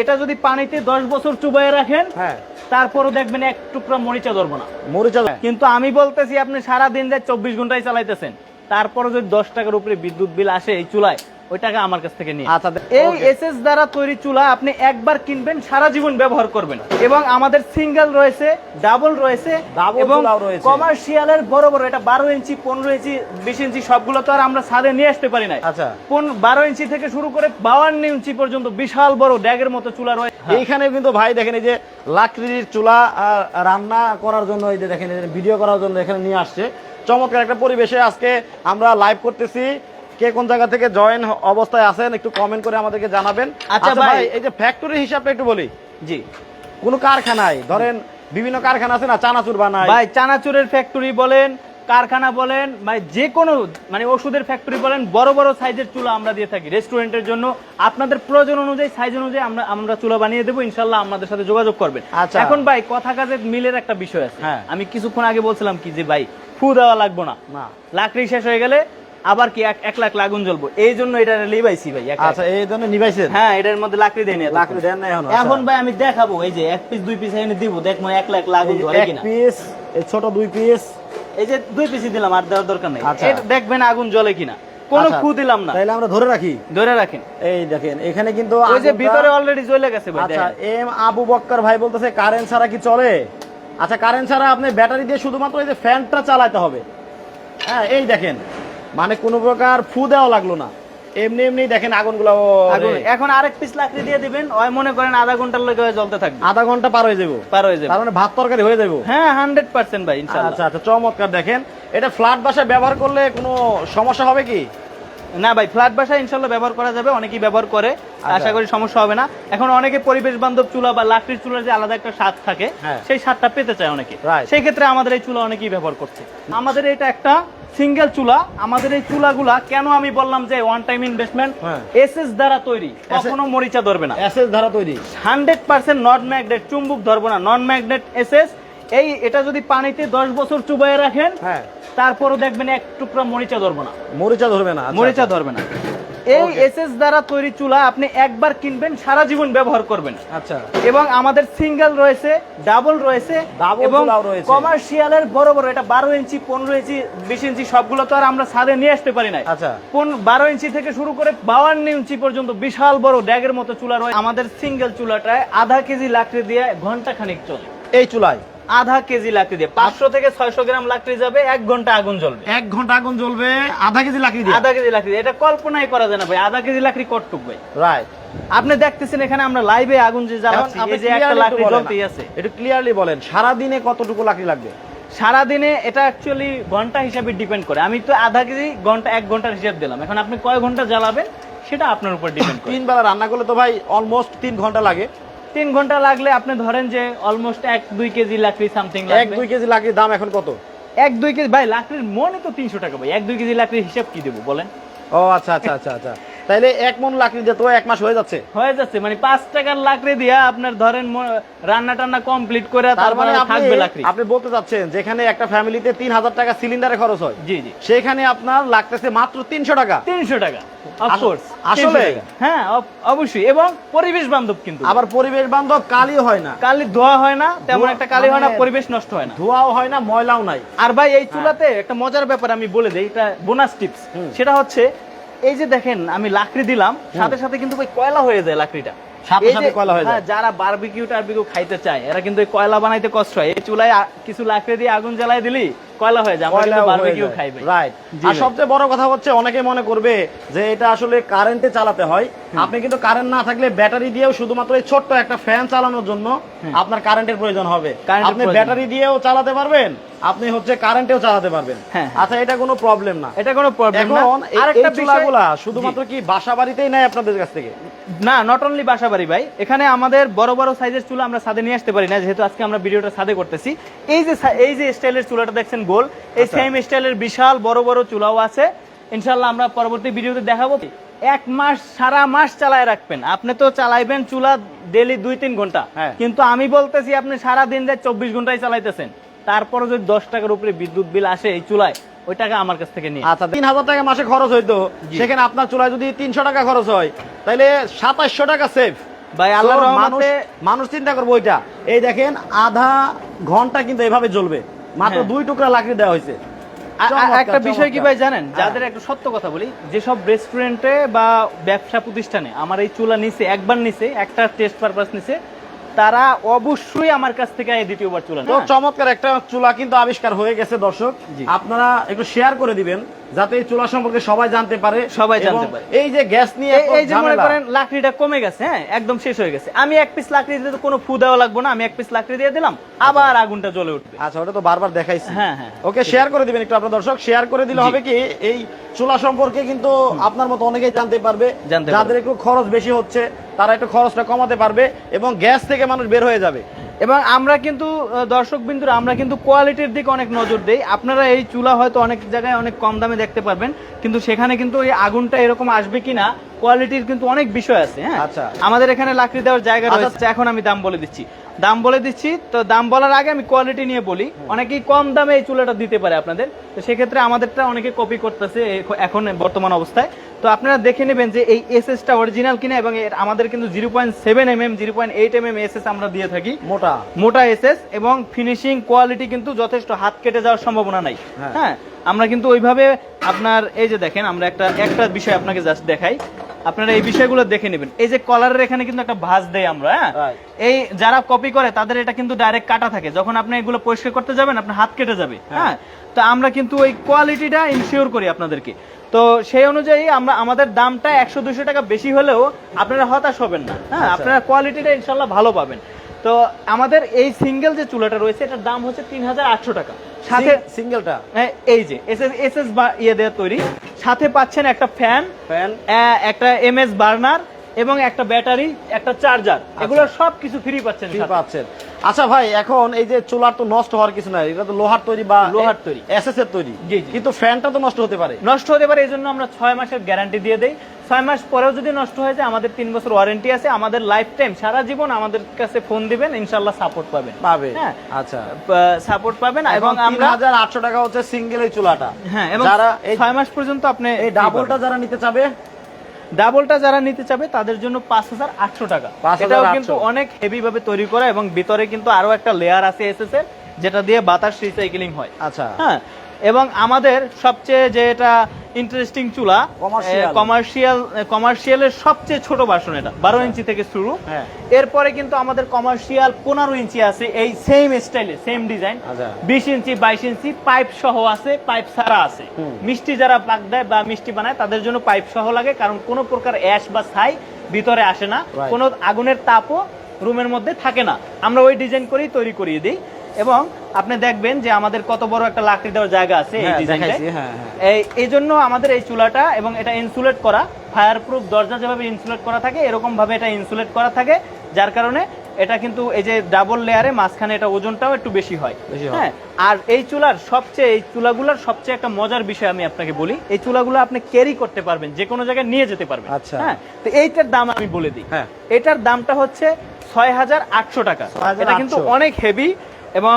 এটা যদি পানিতে দশ বছর চুবাইয়ে রাখেন হ্যাঁ। তারপরও দেখবেন এক টুকরা মরিচা ধরবো না। মরিচা কিন্তু আমি বলতেছি আপনি সারা দিন যায় চব্বিশ ঘন্টায় চালাইতেছেন তারপরে যদি দশ টাকার উপরে বিদ্যুৎ বিল আসে এই চুলায় ওই টাকা আমার কাছ থেকে নিয়ে আচ্ছা, এই এসএস দ্বারা তৈরি চুলা আপনি একবার কিনবেন সারা জীবন ব্যবহার করবেন। এবং আমাদের সিঙ্গেল রয়েছে ডাবল রয়েছে এবং কমার্শিয়ালের বড় বড় এটা বারো ইঞ্চি পনেরো ইঞ্চি বিশ ইঞ্চি সবগুলো তো আর আমরা ছাদে নিয়ে আসতে পারি না আচ্ছা। বারো ইঞ্চি থেকে শুরু করে বাউান্ন ইঞ্চি পর্যন্ত বিশাল বড় ড্যাগের মতো চুলা রয়েছে এইখানে কিন্তু ভাই দেখেন এই যে লাকড়ির চুলা রান্না করার জন্য এই যে দেখেন ভিডিও করার জন্য এখানে নিয়ে আসছে। চমৎকার একটা পরিবেশে আজকে আমরা লাইভ করতেছি। কে কোন জায়গা থেকে জয়েন অবস্থায় আছেন একটু কমেন্ট করে আমাদেরকে জানাবেন। আচ্ছা আচ্ছা ভাই। এই যে ফ্যাক্টরি হিসাবটা একটু বলি। জি। কোন কারখানায় ধরেন বিভিন্ন কারখানা আছে না চানাচুর বানায়। ভাই চানাচুরের ফ্যাক্টরি বলেন কারখানা বলেন ভাই যে কোনো মানে ওষুধের ফ্যাক্টরি বলেন বড় বড় সাইজের চুলা আমরা দিয়ে থাকি রেস্টুরেন্টের জন্য। আপনাদের প্রয়োজন অনুযায়ী সাইজ অনুযায়ী আমরা আমরা চুলা বানিয়ে দেবো ইনশাল্লাহ আমাদের সাথে যোগাযোগ করবেন। আচ্ছা। এখন ভাই কথা কাজে মিলের একটা বিষয় আছে। হ্যাঁ। আমি কিছুক্ষণ আগে বলছিলাম কি যে ভাই ফু দেওয়া লাগবো না। না। লাকড়ি শেষ হয়ে গেলে আবার কি এক এক লাখ লাগুন জ্বলবো? এই জন্য এটা লিবাইছি ভাই আচ্ছা এই জন্য নিবাইছেন হ্যাঁ এটার মধ্যে লাকড়ি এতক্ষণ। লাকড়ি দেন না এখন এখন ভাই আমি দেখাবো এই যে এক পিস দুই পিস এনে দিব দেখব এক লাখ লাগুন ধরে এক কিনা। পিস ছোট দুই পিস এই যে দুই পিসি দিলাম আর দেওয়ার দরকার নেই। আচ্ছা। এটা দেখবেন আগুন জ্বলে কিনা। কোনো আচ্ছা, দিলাম না। তাইলে আমরা ধরে রাখি? ধরে রাখেন। এই দেখেন এখানে কিন্তু ওই যে ভিতরে অলরেডি জ্বলে গেছে ভাই আচ্ছা এম আবু বক্কর ভাই বলতেছে কারেন্ট ছাড়া কি চলে? আচ্ছা কারেন্ট ছাড়া আপনি ব্যাটারি দিয়ে শুধুমাত্র এই যে ফ্যানটা চালাতে হবে। হ্যাঁ এই দেখেন। মানে কোনো প্রকার ফু দেওয়া লাগল না। এমনি এমনি দেখেন আগুনগুলো আগুন। রে। এখন আরেক পিস লাকড়ি দিয়ে দিবেন ওই মনে করেন আধা ঘণ্টার লোকে জ্বলতে থাকবে। আধা ঘণ্টা পার হয়ে যাব। পার হয়ে যাবে। তার মানে ভাত তরকারি হয়ে যাব। হ্যাঁ হান্ড্রেড পার্সেন্ট ভাই আচ্ছা আচ্ছা চমৎকার দেখেন। এটা ফ্ল্যাট বাসায় ব্যবহার করলে কোনো সমস্যা হবে কি? না ভাই ফ্ল্যাট বাসা ইনশাল্লাহ ব্যবহার করা যাবে অনেকেই ব্যবহার করে। আচ্ছা। আশা করি সমস্যা হবে না। এখন অনেকে পরিবেশ বান্ধব চুলা বা লাকড়ির চুলার যে আলাদা একটা স্বাদ থাকে হ্যাঁ। সেই স্বাদটা পেতে চায় অনেকে। সেই ক্ষেত্রে আমাদের এই চুলা অনেকেই ব্যবহার করছে। আমাদের এটা একটা সিঙ্গেল চুলা আমাদের এই চুলাগুলা কেন আমি বললাম যে one time investment S SS দ্বারা তৈরি কখনো মরিচা ধরবে না। এসএস দ্বারা তৈরি। হান্ড্রেড পার্সেন্ট নন ম্যাগনেট চুম্বুক ধরবো না নন ম্যাগনেট এস এস এই এটা যদি পানিতে দশ বছর চুবাইয়ে রাখেন হ্যাঁ। তারপরও দেখবেন এক টুকরা মরিচা ধরবে না। মরিচা ধরবে না আচ্ছা, মরিচা আচ্ছা। ধরবে না। এই. এসএস দ্বারা তৈরি চুলা আপনি একবার কিনবেন সারা জীবন ব্যবহার করবেন। আচ্ছা। এবং আমাদের সিঙ্গেল রয়েছে ডাবল রয়েছে এবং। কমার্শিয়ালের বড় বড় এটা বারো ইঞ্চি পনেরো ইঞ্চি বিশ ইঞ্চি সবগুলো তো আর আমরা ছাদে নিয়ে আসতে পারি না আচ্ছা। বারো ইঞ্চি থেকে শুরু করে বাউান্ন ইঞ্চি পর্যন্ত বিশাল বড় ড্যাগের মতো চুলা রয়েছে আমাদের সিঙ্গেল চুলাটায় আধা কেজি লাকড়ি দিয়ে ঘণ্টা খানিক চলে। এই চুলায়? আধা কেজি লাকড়ি দিয়ে। পাঁচশো থেকে ছয়শো গ্রাম লাকড়ি যাবে এক ঘণ্টা আগুন জ্বলবে। এক ঘণ্টা আগুন জ্বলবে আধা কেজি লাকড়ি দিয়ে। আধা কেজি লাকড়ি এটা কল্পনাই করা যায় না ভাই আধা কেজি লাকড়ি কটটুক ভাই? রাইট আপনি দেখতেছেন এখানে আমরা লাইভে আগুন যে জ্বালাচ্ছি এই যে একটা লাকড়ি জ্বলতেই আছে। একটু ক্লিয়ারলি বলেন সারা দিনে কতটুকু লাকড়ি লাগবে? সারাদিনে এটা অ্যাকচুয়ালি ঘণ্টা হিসাবে ডিপেন্ড করে। আমি তো আধা কেজি ঘণ্টা এক ঘণ্টার হিসাব দিলাম। এখন আপনি কয় ঘণ্টা জ্বালাবেন সেটা আপনার উপর ডিপেন্ড করে। তিন বেলা রান্না করলে তো ভাই অলমোস্ট তিন ঘণ্টা লাগে। তিন ঘণ্টা লাগলে আপনি ধরেন যে অলমোস্ট এক দুই কেজি লাকড়ি সামথিং এক দুই কেজি লাকড়ির দাম এখন কত? এক দুই কেজি ভাই লাকড়ির মনে তো তিনশো টাকা ভাই। এক দুই কেজি লাকড়ির হিসাব কি দেবো বলেন? ও আচ্ছা আচ্ছা আচ্ছা আচ্ছা। তাইলে এক মন লাকড়ি দিয়ে তো এক মাস হয়ে যাচ্ছে। হয়ে যাচ্ছে মানে পাঁচ টাকার লাকড়ি দিয়া আপনার ধরেন রান্না টান্না কমপ্লিট করে তারপরে মানে থাকবে লাকড়ি। আপনি বলতে চাচ্ছেন যেখানে একটা ফ্যামিলিতে তিন হাজার টাকা সিলিন্ডারে খরচ হয় জি জি। সেখানে আপনার লাগতেছে মাত্র তিনশো টাকা। তিনশো টাকা আসলে? হ্যাঁ অবশ্যই এবং পরিবেশ বান্ধব কিন্তু। আবার পরিবেশ বান্ধব কালিও হয় না। কালি ধোয়া হয় না তেমন একটা কালি হয় না মানে- পরিবেশ নষ্ট হয় না। ধোয়াও হয় না ময়লাও নাই। আর ভাই এই চুলাতে একটা মজার ব্যাপার আমি বলে দেই এটা বোনাস টিপস সেটা হচ্ছে এই যে দেখেন আমি লাকড়ি দিলাম সাথে সাথে কিন্তু ওই কয়লা হয়ে যায় লাকড়িটা। সাথে সাথে কয়লা হয়ে যায়। যারা বারবিকিউ টারবিকিউ খাইতে চায় এরা কিন্তু কয়লা বানাইতে কষ্ট হয়। এই চুলায় কিছু লাকড়ি দিয়ে আগুন জ্বালাই দিলি কয়লা হয়ে যায় আমরা কিন্তু বারবিকিউ খাইবে। রাইট আর সবচেয়ে বড় কথা হচ্ছে অনেকে মনে করবে যে এটা আসলে কারেন্টে চালাতে হয়। আপনি কিন্তু কারেন্ট না থাকলে ব্যাটারি দিয়েও শুধুমাত্র এই ছোট্ট একটা ফ্যান চালানোর জন্য আপনার কারেন্টের প্রয়োজন হবে। আপনি ব্যাটারি দিয়েও চালাতে পারবেন আপনি হচ্ছে কারেন্টেও চালাতে পারবেন। হ্যাঁ। আচ্ছা এটা কোনো প্রবলেম না। এটা কোনো প্রবলেম না। আরেকটা চুলাগুলা শুধুমাত্র কি বাসা বাড়িতেই নেয় আপনাদের কাছ থেকে? না নট অনলি বাসাবাড়ি ভাই। এখানে আমাদের বড় বড় সাইজের চুলা আমরা ছাদে নিয়ে আসতে পারি না যেহেতু আজকে আমরা ভিডিওটা সাদে করতেছি। এই যে এই যে স্টাইলের চুলাটা দেখছেন গোল। এই আচ্ছা। সেম স্টাইলের বিশাল বড় বড় চুলাও আছে। ইনশাল্লাহ আমরা পরবর্তী ভিডিওতে দেখাবো। এক মাস সারা মাস চালায় রাখবেন। আপনি তো চালাইবেন চুলা ডেলি দুই তিন ঘণ্টা। হ্যাঁ। কিন্তু আমি বলতেছি আপনি সারা দিন যায় চব্বিশ ঘন্টায় চালাইতেছেন তারপরে যদি দশ টাকার উপরে বিদ্যুৎ বিল আসে এই চুলায় ওই টাকা আমার কাছ থেকে নিয়ে আচ্ছা তিন হাজার টাকা মাসে খরচ হইতো। সেখানে আপনার চুলায় যদি তিনশো টাকা খরচ হয় তাহলে সাতাশশো টাকা সেভ ভাই আল্লাহর রহমতে মানুষ চিন্তা করব ওইটা। এই দেখেন আধা ঘণ্টা কিন্তু এভাবে জ্বলবে। মাত্র হ্যাঁ। দুই টুকরা লাকড়ি দেওয়া হয়েছে। একটা বিষয় কি ভাই জানেন? হ্যাঁ। যাদের একটা সত্য কথা বলি যেসব রেস্টুরেন্টে বা ব্যবসা প্রতিষ্ঠানে আমার এই চুলা নিচে একবার নিচে একটা টেস্ট পারপাস নিছে তারা অবশ্যই আমার কাছ থেকে এই দ্বিতীয়বার চুলা তো চমৎকার একটা চুলা কিন্তু আবিষ্কার হয়ে গেছে দর্শক। আপনারা একটু শেয়ার করে দিবেন। যাতে এই চুলা সম্পর্কে সবাই জানতে পারে সবাই জানতে পারে। এই যে গ্যাস নিয়ে এই- যে মনে করেন লাকড়িটা কমে গেছে হ্যাঁ একদম শেষ হয়ে গেছে। আমি এক পিস লাকড়ি দিতে তো কোনো ফু দেওয়া লাগবে না আমি এক পিস লাকড়ি দিয়ে দিলাম আবার আগুনটা জ্বলে উঠবে। আচ্ছা ওটা তো বারবার দেখাইছি। হ্যাঁ, হ্যাঁ। ওকে শেয়ার করে দিবেন একটু আপনার দর্শক শেয়ার করে দিলে হবে কি এই চুলা সম্পর্কে কিন্তু আপনার মতো অনেকেই জানতে পারবে। যাদের একটু খরচ বেশি হচ্ছে তারা একটু খরচটা কমাতে পারবে এবং গ্যাস থেকে মানুষ বের হয়ে যাবে। এবং আমরা কিন্তু দর্শক বিন্দুরা আমরা কিন্তু কোয়ালিটির দিকে অনেক নজর দেই। আপনারা এই চুলা হয়তো অনেক জায়গায় অনেক কম দামে দেখতে পারবেন কিন্তু সেখানে কিন্তু এই আগুনটা এরকম আসবে কিনা কোয়ালিটির কিন্তু অনেক বিষয় আছে হ্যাঁ? আচ্ছা। আমাদের এখানে লাকড়ি দেওয়ার জায়গা আচ্ছা। রয়েছে এখন আমি দাম বলে দিচ্ছি। দাম বলে দিচ্ছি তো দাম বলার আগে আমি কোয়ালিটি নিয়ে বলি। অনেকেই কম দামে এই চুলাটা দিতে পারে আপনাদের তো সেক্ষেত্রে আমাদেরটা অনেকে কপি করতেছে এখন বর্তমান অবস্থায়। তো আপনারা দেখে নেবেন যে এই এসএসটা অরিজিনাল কিনা এবং আমাদের কিন্তু zero point seven M M zero point eight M M SS আমরা দিয়ে থাকি। মোটা। মোটা এসএস এবং ফিনিশিং কোয়ালিটি কিন্তু যথেষ্ট হাত কেটে যাওয়ার সম্ভাবনা নাই। হ্যাঁ। হ্যাঁ আমরা কিন্তু ওইভাবে আপনার এই যে দেখেন আমরা একটা একটা বিষয় আপনাকে জাস্ট দেখাই। আপনারা এই বিষয়গুলো দেখে নেবেন। এই যে কলারের এখানে কিন্তু একটা ভাঁজ দেয় আমরা হ্যাঁ? এই যারা কপি করে তাদের এটা কিন্তু ডাইরেক্ট কাটা থাকে। যখন আপনি এগুলো পরিষ্কার করতে যাবেন আপনার হাত কেটে যাবে হ্যাঁ। তো আমরা কিন্তু ওই কোয়ালিটিটা ইনশিওর করি আপনাদেরকে। তো সেই অনুযায়ী আমরা আমাদের দামটা একশো দুশো টাকা বেশি হলেও আপনারা হতাশ হবেন না। হ্যাঁ আচ্ছা। আপনারা কোয়ালিটিটা ইনশাল্লাহ ভালো পাবেন। তো আমাদের এই সিঙ্গেল যে চুলাটা রয়েছে এটার দাম হচ্ছে তিন হাজার আটশো টাকা। সাথে সিঙ্গেলটা হ্যাঁ, এই যে এস এস এস এস ইয়ে দেওয়া তৈরি। সাথে পাচ্ছেন একটা ফ্যান ফ্যান একটা এম এস বার্নার এবং একটা ব্যাটারি একটা চার্জার এগুলো সব কিছু ফ্রি পাচ্ছেন পাচ্ছেন। আচ্ছা ভাই এখন এই যে চুলার তো নষ্ট হওয়ার কিছু নাই এটা তো লোহার তৈরি বা লোহার তৈরি। এসএস এর তৈরি। কিন্তু ফ্যানটা তো নষ্ট হতে পারে। নষ্ট হতে পারে এই জন্য আমরা ছয় মাসের গ্যারান্টি দিয়ে দেই। ছয় মাস পরেও যদি নষ্ট হয়ে যায় আমাদের তিন বছর ওয়ারেন্টি আছে আমাদের লাইফ টাইম সারা জীবন আমাদের কাছে ফোন দিবেন ইনশাল্লাহ সাপোর্ট পাবেন। পাবে হ্যাঁ? আচ্ছা। সাপোর্ট পাবেন এবং আমরা হাজার আটশো টাকা হচ্ছে সিঙ্গেল এই চুলাটা। হ্যাঁ এবং যারা ছয় মাস পর্যন্ত আপনি এই ডাবলটা যারা নিতে চাবে ডাবলটা যারা নিতে চাবে তাদের জন্য পাঁচ হাজার আটশো টাকা। 5,800 এটাও কিন্তু অনেক হেভি ভাবে তৈরি করা এবং ভিতরে কিন্তু আরও একটা লেয়ার আছে এসএস এর যেটা দিয়ে বাতাস রিসাইকেলিং হয়। আচ্ছা। হ্যাঁ এবং আমাদের সবচেয়ে যে এটা ইন্টারেস্টিং চুলা কমার্শিয়াল কমার্শিয়ালের সবচেয়ে ছোট ভার্সন এটা বারো ইঞ্চি থেকে শুরু। হ্যাঁ। এরপরে কিন্তু আমাদের কমার্শিয়াল পনেরো ইঞ্চি আছে এই সেম স্টাইলে সেম ডিজাইন। বিশ ইঞ্চি বাইশ ইঞ্চি পাইপ সহ আছে পাইপ ছাড়া আছে। মিষ্টি যারা পাক দেয় বা মিষ্টি বানায় তাদের জন্য পাইপ সহ লাগে কারণ কোনো প্রকার অ্যাশ বা ছাই ভিতরে আসে না. কোনো আগুনের তাপও রুমের মধ্যে থাকে না। আমরা ওই ডিজাইন করেই তৈরি করিয়ে দিই। এবং আপনি দেখবেন যে আমাদের কত বড় একটা লাকড়ি দেওয়ার জায়গা আছে এই হ্যাঁ, ডিজাইনটায় দেখাইছি, হ্যাঁ, হ্যাঁ। এই জন্য আমাদের এই চুলাটা এবং এটা ইনসুলেট করা ফায়ার প্রুফ দরজা যেভাবে ইনসুলেট করা থাকে এরকম ভাবে এটা ইনসুলেট করা থাকে যার কারণে এটা কিন্তু এই যে ডাবল লেয়ারে মাঝখানে এটা ওজনটাও একটু বেশি হয়। হ্যাঁ। আর এই চুলার সবচেয়ে এই চুলাগুলোর সবচেয়ে একটা মজার বিষয় আমি আপনাকে বলি এই চুলাগুলো আপনি ক্যারি করতে পারবেন যে কোনো জায়গায় নিয়ে যেতে পারবেন। আচ্ছা। হ্যাঁ তো এইটার দাম আমি বলে দিই। হ্যাঁ। এটার দামটা হচ্ছে ছয় হাজার আটশো টাকা। এটা কিন্তু অনেক হেভি এবং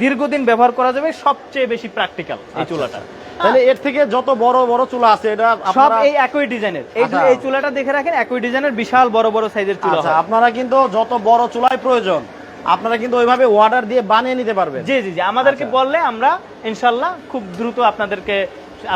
দীর্ঘদিন ব্যবহার করা যাবে সবচেয়ে বেশি প্র্যাকটিক্যাল এই আচ্ছা, চুলাটা। তাহলে এর থেকে যত বড় বড় চুলা আছে এটা সব এই একই ডিজাইনের। এই আচ্ছা। এই চুলাটা দেখে রাখেন একই ডিজাইনের বিশাল বড় বড় সাইজের চুলা আচ্ছা আপনারা কিন্তু যত বড় চুলাই প্রয়োজন আপনারা কিন্তু ওইভাবে অর্ডার দিয়ে বানিয়ে নিতে পারবেন। জি জি জি আমাদেরকে আচ্ছা। বললে আমরা ইনশাল্লাহ খুব দ্রুত আপনাদেরকে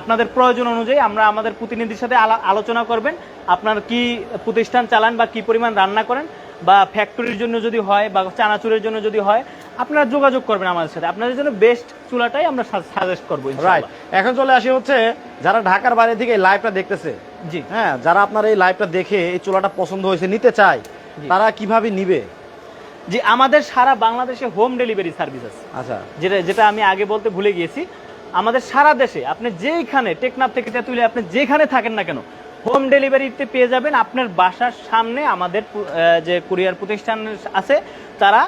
আপনাদের প্রয়োজন অনুযায়ী আমরা আমাদের প্রতিনিধির সাথে আলোচনা করবেন আপনার কি প্রতিষ্ঠান চালান বা কি পরিমাণ রান্না করেন বা ফ্যাক্টরির জন্য যদি হয় বা চানাচুরের জন্য যদি হয় আপনারা যোগাযোগ করবেন আমাদের সাথে। আপনাদের জন্য বেস্ট চুলাটাই আমরা সাজেস্ট করব রাইট এখন চলে আসি হচ্ছে যারা ঢাকার বাইরে থেকে এই লাইভটা দেখতেছে জি। হ্যাঁ যারা আপনার এই লাইভটা দেখে এই চুলাটা পছন্দ হয়েছে নিতে চায় তারা কীভাবে নিবে? জি আমাদের সারা বাংলাদেশে হোম ডেলিভারি সার্ভিস আছে। আচ্ছা। যেটা যেটা আমি আগে বলতে ভুলে গিয়েছি আমাদের সারা দেশে আপনি যেইখানে টেকনাফ থেকে তেঁতুলে আপনি যেখানে থাকেন না কেন হোম ডেলিভারিতে পেয়ে যাবেন আপনার বাসার সামনে আমাদের যে কুরিয়ার প্রতিষ্ঠান আছে তারা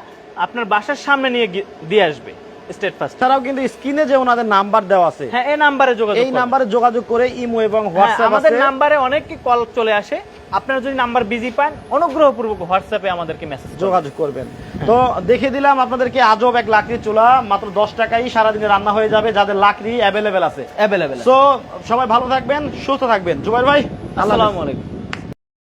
আপনার বাসার সামনে নিয়ে দিয়ে আসবে স্টেট ফার্স্ট তারাও কিন্তু স্ক্রিনে যে ওনাদের নাম্বার দেওয়া আছে হ্যাঁ এই নাম্বারে যোগাযোগ এই। নাম্বারে যোগাযোগ করে ইমো এবং হ্যাঁ, হোয়াটসঅ্যাপ আমাদের নাম্বারে অনেক কল চলে আসে। আপনারা যদি নাম্বার বিজি পান অনুগ্রহপূর্বক হোয়াটসঅ্যাপে আমাদেরকে মেসেজ যোগাযোগ করবেন। তো দেখে দিলাম আপনাদেরকে আজব এক লাকড়ির চুলা মাত্র দশ টাকাই সারাদিনে রান্না হয়ে যাবে যাদের লাকড়ি অ্যাভেলেবেল আছে। অ্যাভেলেবেল সো সবাই ভালো থাকবেন সুস্থ থাকবেন। জুবাইর ভাই। আসসালামু আলাইকুম।